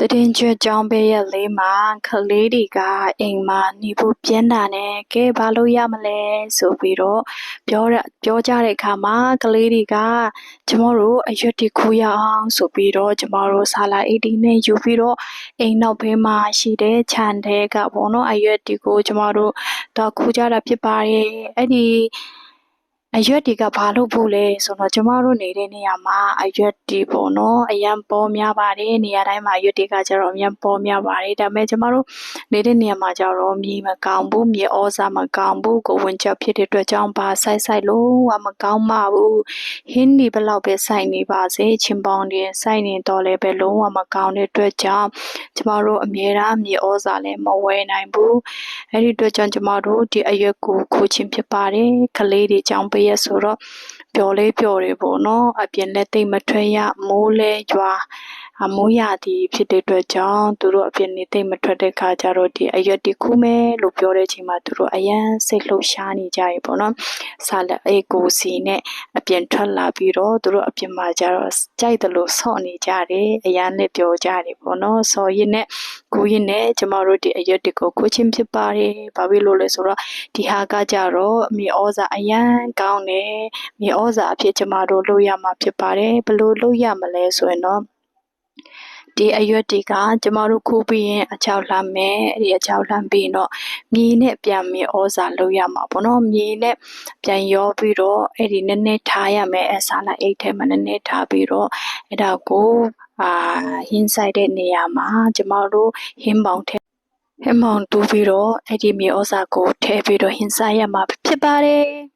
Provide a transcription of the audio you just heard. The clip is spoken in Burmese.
တည်င်းကျွတ်ကြောင်းပေးရက်လေးမှာကလေးတွေကအိမ်မှာနေဖို့ပြင်းတာနဲ့ကဲဘာလို့ရမလဲဆိုပြီးတော့ပြောရပြောကြတဲ့အခါမှာကလေးတွေကကျမတို့အရွက်တွေခူးရအောင်ဆိုပြီးတော့ကျမတို့ဆာလာအိတ်ဒီနဲ့ယူပြီးတော့အိမ်နောက်ဘေးမှာရှိတဲ့ခြံထဲကပေါ့နော်အရွက်တွေကိုကျမတို့တော့ခူးကြတာဖြစ်ပါတယ်အဲ့ဒီ အရွက်တွေကဘာလို့ဖို့လဲဆိုတော့ကျမတို့နေတဲ့နေရာမှာအရွက်တွေပေါ့နော်အရန်ပေါ်များပါတယ်နေရာတိုင်းမှာအရွက်တွေကကျတော့အရန်ပေါ်များပါတယ်ဒါပေမဲ့ကျမတို့နေတဲ့နေရာမှာကျတော့မြေမကောင်းဘူးမြေဩဇာမကောင်းဘူးကိုဝင်ချက်ဖြစ်တဲ့အတွက်ကြောင့်ဘာဆိုင်ဆိုင်လို့ဝမကောင်းပါဘူးဟင်းဒီဘလောက်ပဲဆိုင်နေပါစေချင်းပေါင်းတွေဆိုင်နေတော့လည်းပဲလုံးဝမကောင်းတဲ့အတွက်ကြောင့်ကျမတို့အမြဲတမ်းမြေဩဇာလည်းမဝယ်နိုင်ဘူးအဲ့ဒီအတွက်ကြောင့်ကျမတို့ဒီအရွက်ကိုခိုးခြင်းဖြစ်ပါတယ်ကလေးတွေကြောင့်ပေးရဆိုတော့ပျော်လေးပျော်တယ်ပေါ့နော်အပြင်လက်သိမ့်မထွက်ရမိုးလဲရွာအ မိုးရသည်ဖြစ်တဲ့အတွက်ကြောင့်သူတို့အပြင်နေသိမ့်မထွက်တဲ့ခါကျတော့ဒီအရွက်ဒီခုမဲလို့ပြောတဲ့အချိန်မှာသူတို့အရန်စိတ်လှုပ်ရှားနေကြရေပေါ့နော်ဆာလက်အေးကိုစီနဲ့အပြင်ထွက်လာပြီးတော့သူတို့အပြင်မှာကျတော့ကြိုက်တယ်လို့ဆော့နေကြတယ်အရန်နဲ့ပြောကြတယ်ပေါ့နော်ဆော်ရင်နဲ့ကိုရင်နဲ့ကျမတို့ဒီအရွက်တွေကိုခိုးချင်းဖြစ်ပါတယ်ဘာဖြစ်လို့လဲဆိုတော့ဒီဟာကကြတော့အမေဩဇာအရန်ကောင်းတယ်မြေဩဇာအဖြစ်ကျမတို့လုပ်ရမှာဖြစ်ပါတယ်ဘယ်လို့လုပ်ရမလဲဆိုရင်တော့ ဒီအရွက်တွေကကျမတို့ခိုးပြီးရင်အချောက်လှမ်းမယ်အဲ့ဒီအချောက်လှမ်းပြီးရင်တော့မြေနဲ့ပြန်မြေဩဇာလုပ်ရမှာပေါ့နော်မြေနဲ့ပြန်ရောပြီးတော့အဲ့ဒီနည်းနည်းထားရမယ်အစားလိုက်အိတ်ထဲမှာနည်းနည်းထားပြီးတော့အဲ့ဒါကိုအာဟင်းဆိုင်တဲ့နေရာမှာကျမတို့ဟင်းပေါင်ထဲဟင်းပေါင်တူးပြီးတော့အဲ့ဒီမြေဩဇာကိုထည့်ပြီးတော့ဟင်းဆိုင်ရမှာဖြစ်ပါတယ်